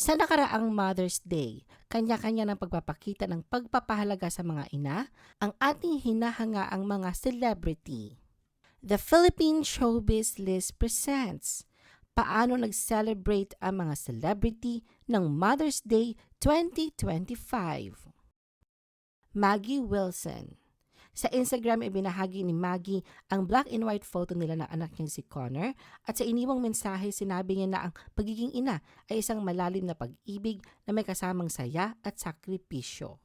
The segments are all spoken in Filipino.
Sa nakaraang Mother's Day, kanya-kanya ng pagpapakita ng pagpapahalaga sa mga ina, ang ating hinahangaang mga celebrity. The Philippine Showbiz List presents Paano nag-celebrate ang mga celebrity ng Mother's Day 2025. Maggie Wilson sa Instagram, ibinahagi ni Maggie ang black and white photo nila ng anak niyang si Connor at sa iniwang mensahe sinabi niya na ang pagiging ina ay isang malalim na pag-ibig na may kasamang saya at sakripisyo.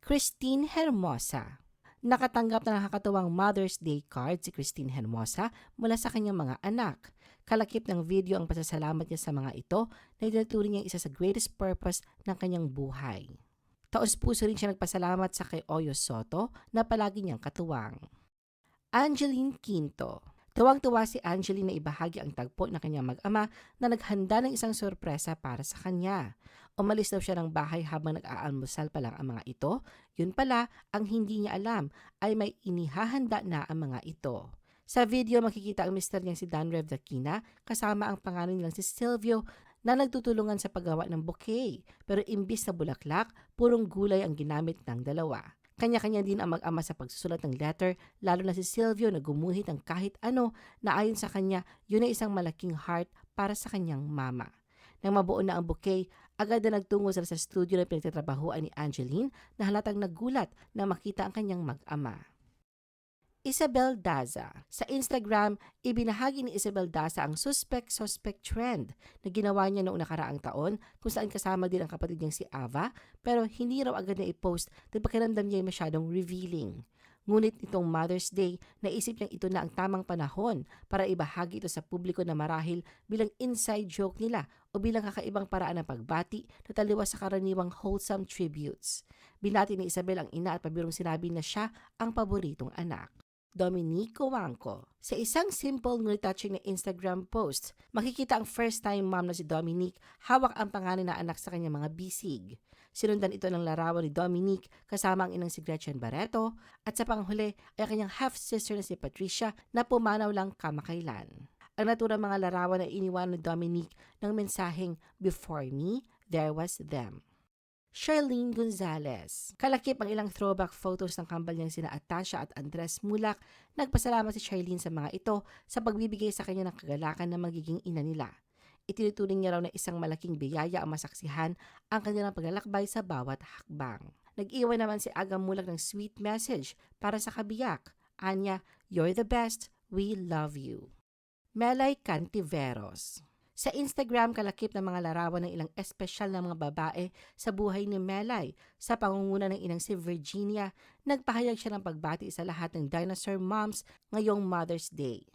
Christine Hermosa Nakatanggap na nakakatuwang Mother's Day card si Christine Hermosa mula sa kanyang mga anak. Kalakip ng video ang pasasalamat niya sa mga ito na itinuturing niya isa sa greatest purpose ng kanyang buhay. Taos-puso rin siya nagpasalamat sa kay Oyo Soto na palagi niyang katuwang. Angeline Quinto Tuwang-tuwa si Angeline na ibahagi ang tagpo ng kanyang mag-ama na naghanda ng isang sorpresa para sa kanya. Umalis daw siya ng bahay habang nag-aalmusal pa lang ang mga ito. Yun pala, ang hindi niya alam ay may inihahanda na ang mga ito. Sa video makikita ang mister niyang si Dan Rev Dakina kasama ang pangalan nilang si Silvio na nagtutulungan sa paggawa ng bouquet. Pero imbis na bulaklak, purong gulay ang ginamit ng dalawa. Kanya-kanya din ang mag-ama sa pagsusulat ng letter, lalo na si Silvio na gumuhit ng kahit ano na ayon sa kanya, yun ay isang malaking heart para sa kanyang mama. Nang mabuo na ang bouquet, agad na nagtungo sila sa studio na pinagtatrabahuan ni Angeline na halatang nagulat na makita ang kanyang mag-ama. Isabel Daza. Sa Instagram, ibinahagi ni Isabel Daza ang suspect-suspect trend na ginawa niya noong nakaraang taon kung saan kasama din ang kapatid niyang si Ava pero hindi raw agad na i-post dahil pakiramdam niya ay masyadong revealing. Ngunit itong Mother's Day, naisip niyang ito na ang tamang panahon para ibahagi ito sa publiko na marahil bilang inside joke nila o bilang kakaibang paraan ng pagbati na taliwas sa karaniwang wholesome tributes. Binati ni Isabel ang ina at pabirong sinabi na siya ang paboritong anak. Dominique Wangko. Sa isang simple ngunit touching na Instagram post, makikita ang first-time mom na si Dominique hawak ang pangalan na anak sa kanyang mga bisig. Sinundan ito ng larawan ni Dominique kasama ang inang si Gretchen Barreto at sa panghuli ay ang kanyang half-sister na si Patricia na pumanaw lang kamakailan. Ang naturang mga larawan ay iniwan ni Dominique ng mensaheng Before me, there was them. Charlene Gonzalez. Kalakip ang ilang throwback photos ng kambal niyang sina Atasha at Andres Mulak. Nagpasalamat si Charlene sa mga ito sa pagbibigay sa kanya ng kagalakan na magiging ina nila. Itinuturing niya raw na isang malaking biyaya ang masaksihan ang kanilang paglalakbay sa bawat hakbang. Nag-iwan naman si Aga Mulak ng sweet message para sa kabiyak. Anya, you're the best. We love you. Melay Cantiveros sa Instagram, kalakip ng mga larawan ng ilang espesyal na mga babae sa buhay ni Melay. Sa pangunguna ng inang si Virginia, nagpahayag siya ng pagbati sa lahat ng dinosaur moms ngayong Mother's Day.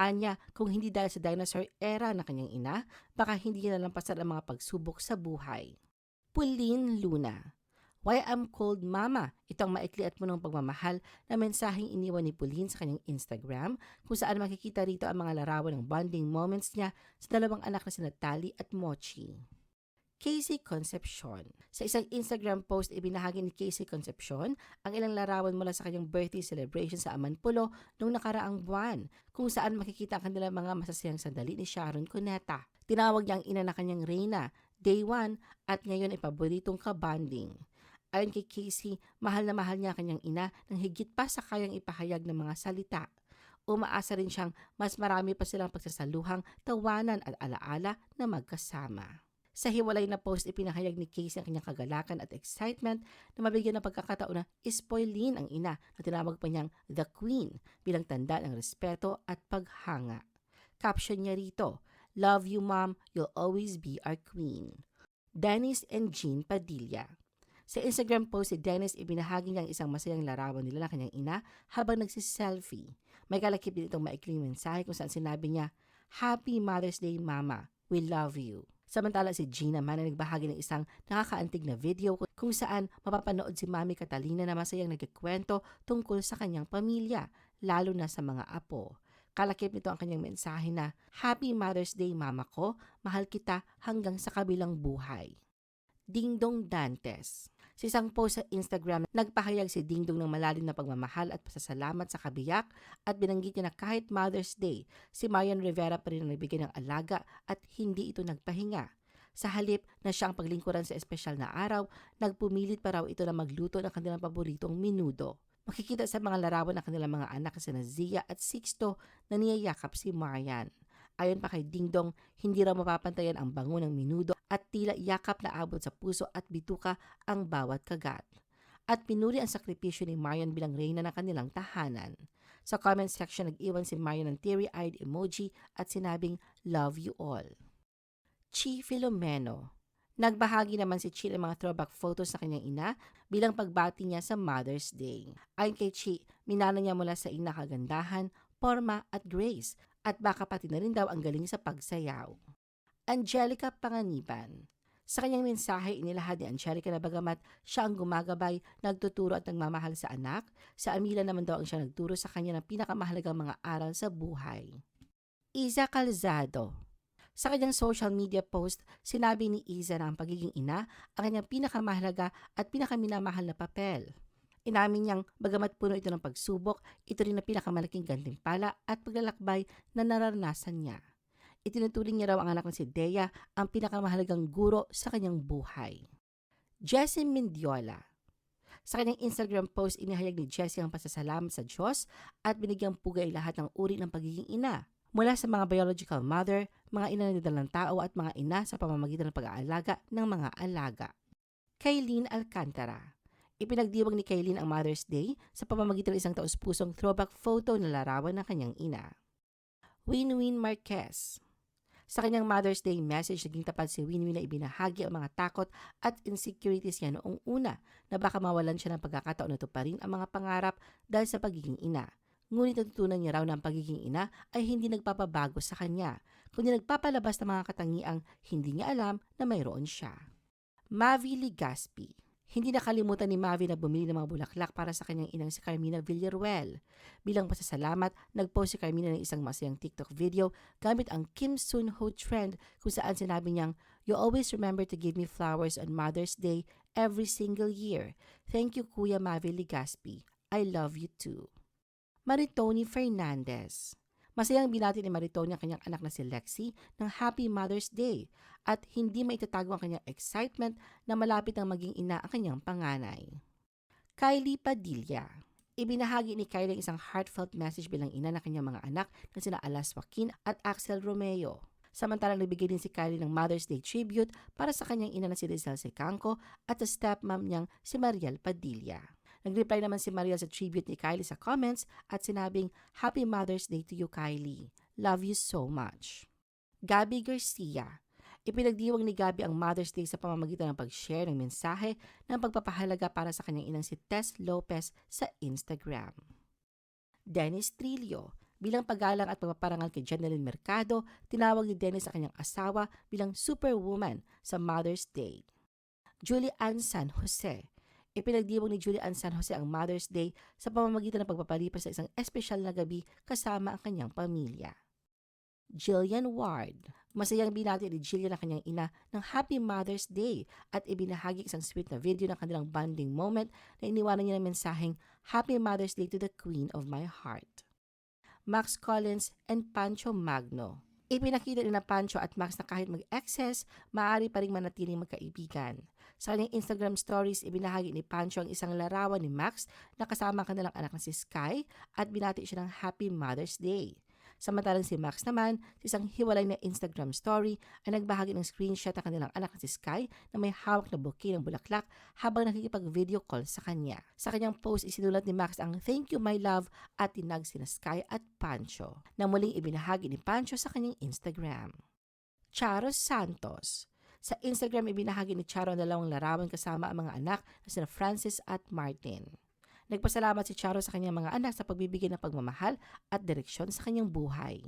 Anya, kung hindi dahil sa dinosaur era na kanyang ina, baka hindi niya nalampasan ang mga pagsubok sa buhay. Pauline Luna Why I'm Called Mama. Ito ang maikli at punong pagmamahal na mensaheng iniwan ni Pauline sa kanyang Instagram kung saan makikita rito ang mga larawan ng bonding moments niya sa dalawang anak na sina Tali at Mochi. Casey Concepcion. Sa isang Instagram post, ibinahagi ni Casey Concepcion ang ilang larawan mula sa kanyang birthday celebration sa Amanpulo noong nakaraang buwan, kung saan makikita ang kanilang mga masasayang sandali ni Sharon Cuneta. Tinawag niya ang ina na kanyang Reyna, Day 1, at ngayon ay paboritong kabanding. Ayon kay Casey, mahal na mahal niya kanyang ina nang higit pa sa kayang ipahayag ng mga salita. Umaasa rin siyang mas marami pa silang pagsasaluhang tawanan at alaala na magkasama. Sa hiwalay na post, ipinahayag ni Casey ang kanyang kagalakan at excitement na mabigyan ng pagkakataon na ispoilin ang ina na tinawag pa niyang The Queen bilang tanda ng respeto at paghanga. Caption niya rito, Love you mom, you'll always be our queen. Dennis and Jean Padilla sa Instagram post si Dennis, ibinahagi niya ang isang masayang larawan nila ng kanyang ina habang nagsiselfie. May kalakip din itong maikling mensahe kung saan sinabi niya, Happy Mother's Day Mama, we love you. Samantala si Gina man ay nagbahagi ng isang nakakaantig na video kung saan mapapanood si Mami Catalina na masayang nagkikwento tungkol sa kanyang pamilya, lalo na sa mga apo. Kalakip nito ang kanyang mensahe na, Happy Mother's Day Mama ko, mahal kita hanggang sa kabilang buhay. Dingdong Dantes sa isang post sa Instagram, nagpahayag si Dingdong ng malalim na pagmamahal at pasasalamat sa kabiyak at binanggit niya na kahit Mother's Day, si Marian Rivera pa rin ang nagbigay ng alaga at hindi ito nagpahinga. Sa halip na siya ang paglingkuran sa espesyal na araw, nagpumilit pa raw ito na magluto ng kanilang paboritong minudo. Makikita sa mga larawan ng kanilang mga anak na sina Zia at Sixto na niyayakap si Marian. Ayon pa kay Dingdong, hindi raw mapapantayan ang bango ng minudo at tila yakap na abot sa puso at bituka ang bawat kagat. At pinuri ang sakripisyo ni Marian bilang reyna ng kanilang tahanan. Sa comment section, nag-iwan si Marian ng teary-eyed emoji at sinabing, Love you all. Chi Filomeno Nagbahagi naman si Chi ng mga throwback photos sa kanyang ina bilang pagbati niya sa Mother's Day. Ayon kay Chi, minana niya mula sa ina kagandahan, forma at grace at baka pati na rin daw ang galing sa pagsayaw. Angelica Panganiban Sa kanyang mensahe, inilahad ni Angelica na bagamat siya ang gumagabay, nagtuturo at nagmamahal sa anak, sa Amila naman daw ang siya nagturo sa kanya ng pinakamahalagang mga aral sa buhay. Isa Calzado sa kanyang social media post, sinabi ni Iza na ang pagiging ina ang kanyang pinakamahalaga at pinakaminamahal na papel. Inamin niyang bagamat puno ito ng pagsubok, ito rin ang pinakamalaking gantimpala at paglalakbay na nararanasan niya. Itinuturing niya raw ang anak na si Dea ang pinakamahalagang guro sa kanyang buhay. Jessie Mendiola Sa kanyang Instagram post, inihayag ni Jessie ang pasasalamat sa Diyos at binigyang pugay lahat ng uri ng pagiging ina mula sa mga biological mother, mga ina na ng tao at mga ina sa pamamagitan ng pag-aalaga ng mga alaga. Kaylin Alcantara Ipinagdiwang ni Kaylin ang Mother's Day sa pamamagitan ng isang taus-pusong throwback photo na larawan ng kanyang ina. Winwin Marquez Sa kanyang Mother's Day message, naging tapat si Winwin na ibinahagi ang mga takot at insecurities niya noong una na baka mawalan siya ng pagkakataon na tuparin ang mga pangarap dahil sa pagiging ina. Ngunit natutunan niya raw na ang pagiging ina ay hindi nagpapabago sa kanya, kundi nagpapalabas ng mga katangiang hindi niya alam na mayroon siya. Mavi Ligaspi Hindi nakalimutan ni Mavi na bumili ng mga bulaklak para sa kanyang inang si Carmina Villaruel. Bilang pasasalamat, nagpost si Carmina ng isang masayang TikTok video gamit ang Kim Sun Ho trend kung saan sinabi niyang, You always remember to give me flowers on Mother's Day every single year. Thank you Kuya Mavi Ligaspi. I love you too. Maritoni Fernandez. Masayang binati ni Maritoni ang kanyang anak na si Lexi ng Happy Mother's Day at hindi maitatago ang kanyang excitement na malapit ang maging ina ang kanyang panganay. Kylie Padilla Ibinahagi ni Kylie ang isang heartfelt message bilang ina ng kanyang mga anak na sina Alas Joaquin at Axel Romeo. Samantalang nagbigay din si Kylie ng Mother's Day tribute para sa kanyang ina na si Rizal Secanco at sa stepmom niyang si Mariel Padilla. Nag-reply naman si Maria sa tribute ni Kylie sa comments at sinabing, Happy Mother's Day to you, Kylie. Love you so much. Gabby Garcia Ipinagdiwang ni Gabi ang Mother's Day sa pamamagitan ng pag-share ng mensahe ng pagpapahalaga para sa kanyang inang si Tess Lopez sa Instagram. Dennis Trillo Bilang paggalang at pagpaparangal kay Janeline Mercado, tinawag ni Dennis sa kanyang asawa bilang superwoman sa Mother's Day. Julie Ann San Jose Ipinagdiwang ni Julie Ann San Jose ang Mother's Day sa pamamagitan ng pagpapalipas sa isang espesyal na gabi kasama ang kanyang pamilya. Jillian Ward Masayang binati ni Jillian ang kanyang ina ng Happy Mother's Day at ibinahagi isang sweet na video ng kanilang bonding moment na iniwanan niya ng mensaheng Happy Mother's Day to the Queen of My Heart. Max Collins and Pancho Magno Ipinakita ni na Pancho at Max na kahit mag-excess, maaari pa rin manatiling magkaibigan. Sa kanyang Instagram stories, ibinahagi ni Pancho ang isang larawan ni Max na kasama ang kanilang anak na si Sky at binati siya ng Happy Mother's Day. Samantalang si Max naman, sa isang hiwalay na Instagram story, ay nagbahagi ng screenshot ng kanilang anak na si Sky na may hawak na bouquet ng bulaklak habang nakikipag-video call sa kanya. Sa kanyang post, isinulat ni Max ang Thank you my love at tinag sina Sky at Pancho na muling ibinahagi ni Pancho sa kanyang Instagram. Charo Santos sa Instagram, ibinahagi ni Charo ang dalawang larawan kasama ang mga anak na sina Francis at Martin. Nagpasalamat si Charo sa kanyang mga anak sa pagbibigay ng pagmamahal at direksyon sa kanyang buhay.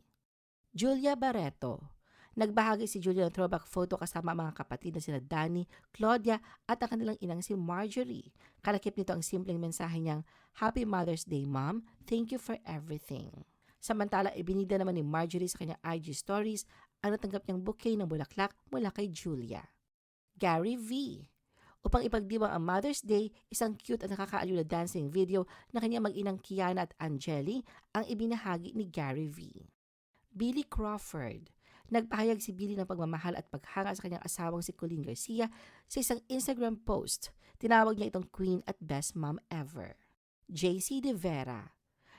Julia Barreto Nagbahagi si Julia ng throwback photo kasama ang mga kapatid na sina Danny, Claudia at ang kanilang inang si Marjorie. Kalakip nito ang simpleng mensahe niyang, Happy Mother's Day, Mom. Thank you for everything. Samantala, ibinida naman ni Marjorie sa kanyang IG stories ang natanggap niyang bouquet ng bulaklak mula kay Julia. Gary V. Upang ipagdiwang ang Mother's Day, isang cute at nakakaaliw na dancing video na kanyang mag-inang Kiana at Angeli ang ibinahagi ni Gary V. Billy Crawford. Nagpahayag si Billy ng pagmamahal at paghanga sa kanyang asawang si Colleen Garcia sa isang Instagram post. Tinawag niya itong queen at best mom ever. JC De Vera.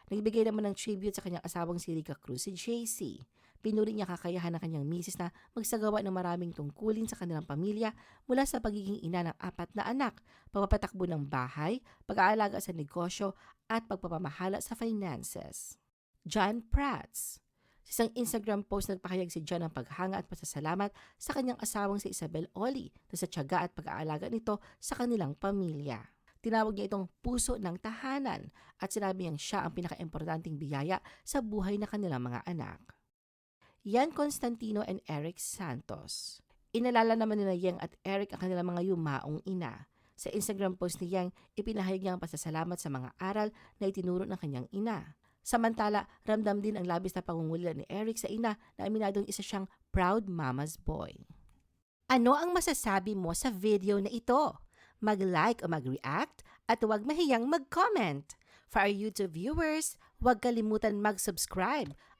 Nagbigay naman ng tribute sa kanyang asawang si Rica Cruz si JC. Pinuri niya kakayahan ng kanyang misis na magsagawa ng maraming tungkulin sa kanilang pamilya mula sa pagiging ina ng apat na anak, pagpapatakbo ng bahay, pag-aalaga sa negosyo, at pagpapamahala sa finances. John Prats. Sa isang Instagram post nagpahayag si John ng paghanga at pasasalamat sa kanyang asawang si Isabel Oli na sa tiyaga at pag-aalaga nito sa kanilang pamilya. Tinawag niya itong puso ng tahanan at sinabi niyang siya ang pinakaimportanteng biyaya sa buhay na kanilang mga anak. Yan Constantino and Eric Santos. Inalala naman nila Yang at Eric ang kanilang mga yumaong ina. Sa Instagram post ni Yang, ipinahayag niya ang pasasalamat sa mga aral na itinuro ng kanyang ina. Samantala, ramdam din ang labis na pangungulila ni Eric sa ina na aminadong isa siyang proud mama's boy. Ano ang masasabi mo sa video na ito? Mag-like o mag-react at huwag mahiyang mag-comment. For our YouTube viewers, huwag kalimutan mag-subscribe